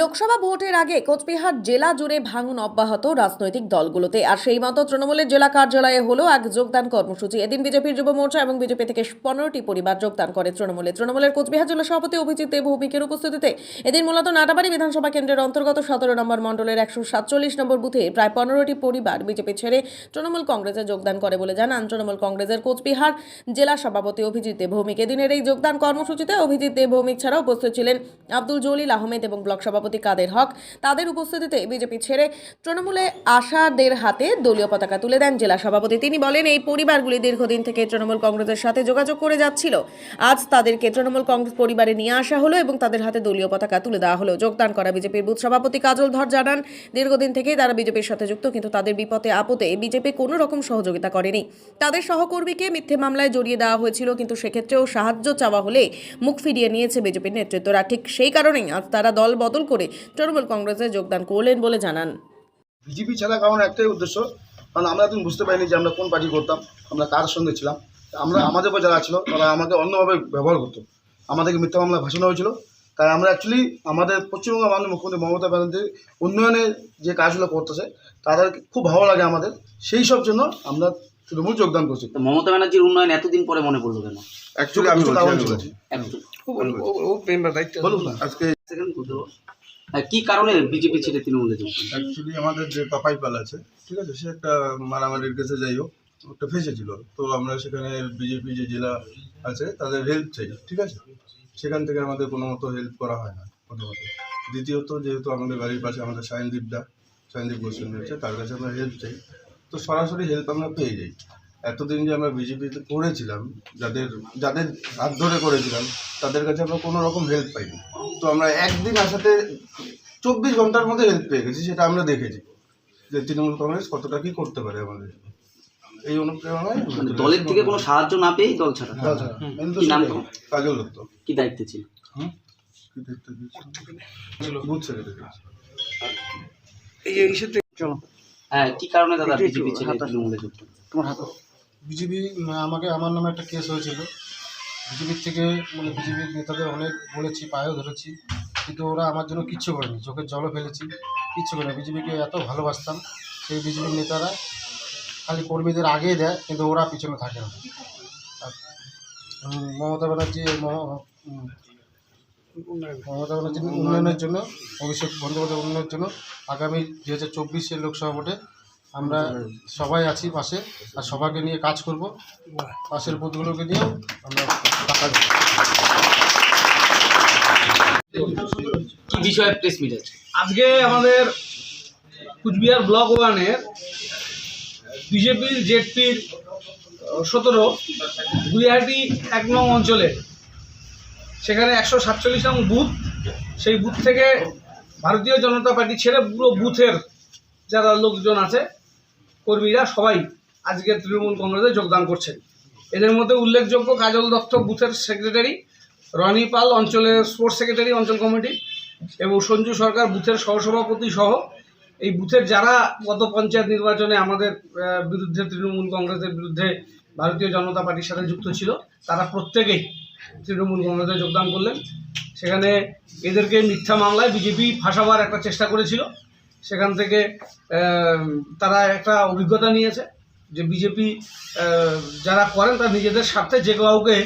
লোকসভা ভোটের আগে কোচবিহার জেলা জুড়ে ভাঙন অব্যাহত রাজনৈতিক দলগুলোতে। আর সেই মতো তৃণমূলের জেলা কার্যালয়ে হলো এক যোগদান কর্মসূচি। এদিন বিজেপির যুব মোর্চা এবং বিজেপি থেকে পনেরোটি পরিবার যোগদান করে তৃণমূলে। তৃণমূলের কোচবিহার জেলা সভাপতি অভিজিৎ ভৌমিকের উপস্থিতিতে এদিন মূলত নাটাবাড়ি বিধানসভা কেন্দ্রের অন্তর্গত সতেরো নম্বর মণ্ডলের একশো সাতচল্লিশ নম্বর বুথে প্রায় পনেরোটি পরিবার বিজেপি ছেড়ে তৃণমূল কংগ্রেসে যোগদান করে বলে জানান তৃণমূল কংগ্রেসের কোচবিহার জেলা সভাপতি অভিজিৎ ভৌমিক। এদিনের এই যোগদান কর্মসূচিতে অভিজিৎ ভৌমিক ছাড়াও উপস্থিত ছিলেন আব্দুল জলিল আহমেদ এবং ব্লক সভাপতি কাদের হক তাদের উপস্থিতিতে বিজেপি ছেড়ে তৃণমূলে আশাদের হাতে দলীয় পতাকা তুলে দেন জেলা সভাপতি। তিনি বলেন, এই পরিবারগুলি দীর্ঘদিন থেকে তৃণমূল কংগ্রেসের সাথে যোগাযোগ করে যাচ্ছিল। আজ তাদেরকে তৃণমূল কংগ্রেস পরিবারে নিয়ে আসা হলো এবং তাদের হাতে দলীয় পতাকা তুলে দেওয়া হলো। যোগদান করা বিজেপির বুথ সভাপতি কাজল ধর জানান, দীর্ঘদিন থেকেই তারা বিজেপির সাথে যুক্ত, কিন্তু তাদের বিপদে আপদে বিজেপি কোনো রকম সহযোগিতা করেনি। তাদের সহকর্মীকে মিথ্যে মামলায় জড়িয়ে দেওয়া হয়েছিল, কিন্তু সেক্ষেত্রেও সাহায্য চাওয়া হলে মুখ ফিরিয়ে নিয়েছে বিজেপির নেতৃত্বরা। ঠিক সেই কারণেই আজ তারা দল বদল করে তৃণমূল কংগ্রেসে যোগদান করলেন বলে জানান বিজেপি ছাড়া কারণ একটাই উদ্দেশ্য কারণ আমরা এখন বুঝতে পারিনি যে আমরা কোন পার্টি করতাম আমরা কার সঙ্গে ছিলাম আমরা আমাদের উপর যারা ছিল তারা আমাকে অন্যভাবে ব্যবহার করতো আমাদেরকে মিথ্যা মামলা ভাসানো হয়েছিল তাই আমরা অ্যাকচুয়ালি আমাদের পশ্চিমবঙ্গ মাননীয় মুখ্যমন্ত্রী মমতা ব্যানার্জির উন্নয়নের যে কাজগুলো করতেছে তাদের খুব ভালো লাগে আমাদের সেই সব জন্য আমরা তৃণমূল যোগদান করছি মমতা ব্যানার্জির উন্নয়ন এতদিন পরে মনে পড়ল কেন অ্যাকচুয়ালি আমি বলছি, কারণ বলুন আজকে কি কারণে বিজেপি ছেড়ে তৃণমূলে যোগ অ্যাকচুয়ালি আমাদের যে পাপাই পাল আছে, ঠিক আছে, সে একটা মারামারির কেসে যাই হোক একটা ফেসেছিল। তো আমরা সেখানে বিজেপি যে জেলা আছে, তাদের হেল্প চাই, ঠিক আছে? সেখান থেকে আমাদের কোনো মতো হেল্প করা হয় না প্রথমত দ্বিতীয়ত, যেহেতু আমাদের বাড়ির পাশে আমাদের সায়নদীপ দা, সায়নদীপ গোস্বামী রয়েছে তার কাছে আমরা হেল্প চাই। তো সরাসরি হেল্প আমরা পেয়ে যাই। এতদিন যে আমরা বিজেপিতে করেছিলাম যাদের যাদের হাত ধরে করেছিলাম তাদের কাছে আমরা কোনো রকম হেল্প পাইনি। তো আমরা একদিন আসাতে চব্বিশ ঘণ্টার মধ্যে হেল্প পেয়ে গেছি সেটা আমরা দেখেছি। যে তৃণমূল কংগ্রেস কতটা কি করতে পারে আমাদের। এই অনুপ্রেরণায় মানে দলের। থেকে কোনো সাহায্য না পেয়েই দল ছাড়া। ছাড়া। নাম সেটাই। তোমার? কাজল দত্ত। কি দায়িত্ব ছিল? হুম? কি দেখতে দিয়েছিল? হ্যাঁ কি কারণে দাদা বিজেপি ছেড়ে তৃণমূলে যোগ বিজেপি আমাকে, আমার নামে একটা কেস হয়েছিল। বিজেপির থেকে মানে বিজেপির নেতাদের অনেক বলেছি, পায়েও ধরেছি, কিন্তু ওরা আমার জন্য কিচ্ছু করেনি। চোখের জলও ফেলেছি, কিচ্ছু করেনি। বিজেপিকে এত ভালোবাসতাম, সেই বিজেপির নেতারা খালি কর্মীদের আগেই দেয়, কিন্তু ওরা পিছনে থাকে না। মমতা ব্যানার্জি মমতা ব্যানার্জির উন্নয়নের জন্য, অভিষেক বন্দ্যোপাধ্যায় উন্নয়নের জন্য আগামী দু হাজার চব্বিশের লোকসভা ভোটে আমরা সবাই আছি পাশে আর সবাইকে নিয়ে কাজ করব। পাশের বুথগুলোকে নিয়েও আমরা টাকা দেবো। কি বিষয়ে প্রেস মিট আছে? আজকে আমাদের কুচবিহার ব্লক ওয়ানের বিজেপির জেডপির সতেরো গুইহাটি এক নং অঞ্চলে সেখানে একশো সাতচল্লিশ নং বুথ। সেই বুথ থেকে ভারতীয় জনতা পার্টি ছেড়ে পুরো বুথের যারা লোকজন আছে কর্মীরা সবাই আজকে তৃণমূল কংগ্রেসে যোগদান করছেন। এদের মধ্যে উল্লেখযোগ্য কাজল দত্ত বুথের সেক্রেটারি রনি পাল অঞ্চলের স্পোর্টস সেক্রেটারি অঞ্চল কমিটি এবং সঞ্জু সরকার বুথের সহসভাপতি সহ এই বুথের যারা গত পঞ্চায়েত নির্বাচনে আমাদের বিরুদ্ধে তৃণমূল কংগ্রেসের বিরুদ্ধে ভারতীয় জনতা পার্টির সাথে যুক্ত ছিল, তারা প্রত্যেকেই তৃণমূল কংগ্রেসে যোগদান করলেন। সেখানে এদেরকে মিথ্যা মামলায় বিজেপি ফাঁসাবার একটা চেষ্টা করেছিল। সেখান থেকে তারা একটা অভিজ্ঞতা নিয়েছে যে বিজেপি যারা করেন তারা নিজেদের স্বার্থে যে কাউকে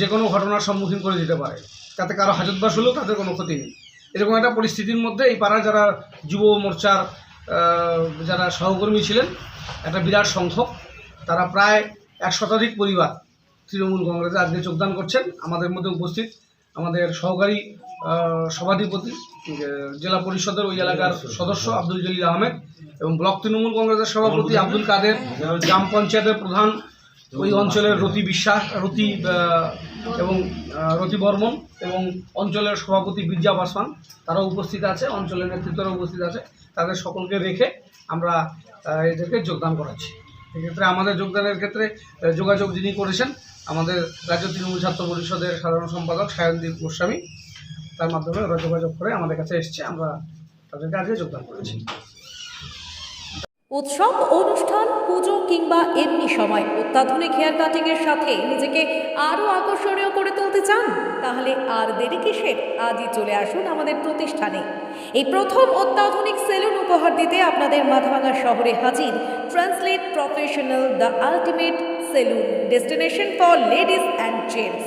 যে কোনো ঘটনার সম্মুখীন করে দিতে পারে। তাতে কারও হাজতবাস হলেও তাদের কোনো ক্ষতি নেই। এরকম একটা পরিস্থিতির মধ্যে এই পাড়ার যারা যুব মোর্চার যারা সহকর্মী ছিলেন, একটা বিরাট সংখ্যক, তারা প্রায় এক শতাধিক পরিবার তৃণমূল কংগ্রেসে আজকে যোগদান করছেন। আমাদের মধ্যে উপস্থিত আমাদের সহকারী সভাধিপতি জেলা পরিষদের ওই এলাকার সদস্য আব্দুল জলিল আহমেদ এবং ব্লক তৃণমূল কংগ্রেসের সভাপতি আব্দুল কাদের গ্রাম পঞ্চায়েতের প্রধান ওই অঞ্চলের রতি বিশ্বাস রতি এবং রতি বর্মন এবং অঞ্চলের সভাপতি বিরজা পাসওয়ান তারাও উপস্থিত আছে অঞ্চলের নেতৃত্বরা উপস্থিত আছে। তাদের সকলকে রেখে আমরা এদেরকে যোগদান করাচ্ছি। এক্ষেত্রে আমাদের যোগদানের ক্ষেত্রে যোগাযোগ যিনি করেছেন আমাদের রাজ্য তৃণমূল ছাত্র পরিষদের সাধারণ সম্পাদক সায়নদীপ গোস্বামী তার মাধ্যমে ওরা যোগাযোগ করে আমাদের কাছে এসছে। আমরা তাদেরকে আজকে যোগদান করেছি। উৎসব, অনুষ্ঠান, পুজো কিংবা এমনি সময় অত্যাধুনিক হেয়ার কাটিং এর সাথে নিজেকে আরও আকর্ষণীয় করে তুলতে চান, তাহলে আর দেরি কিসের? আজই চলে আসুন আমাদের প্রতিষ্ঠানে। এই প্রথম অত্যাধুনিক সেলুন উপহার দিতে আপনাদের মাথাভাঙা শহরে হাজির translate professional the ultimate salon destination for ladies and gents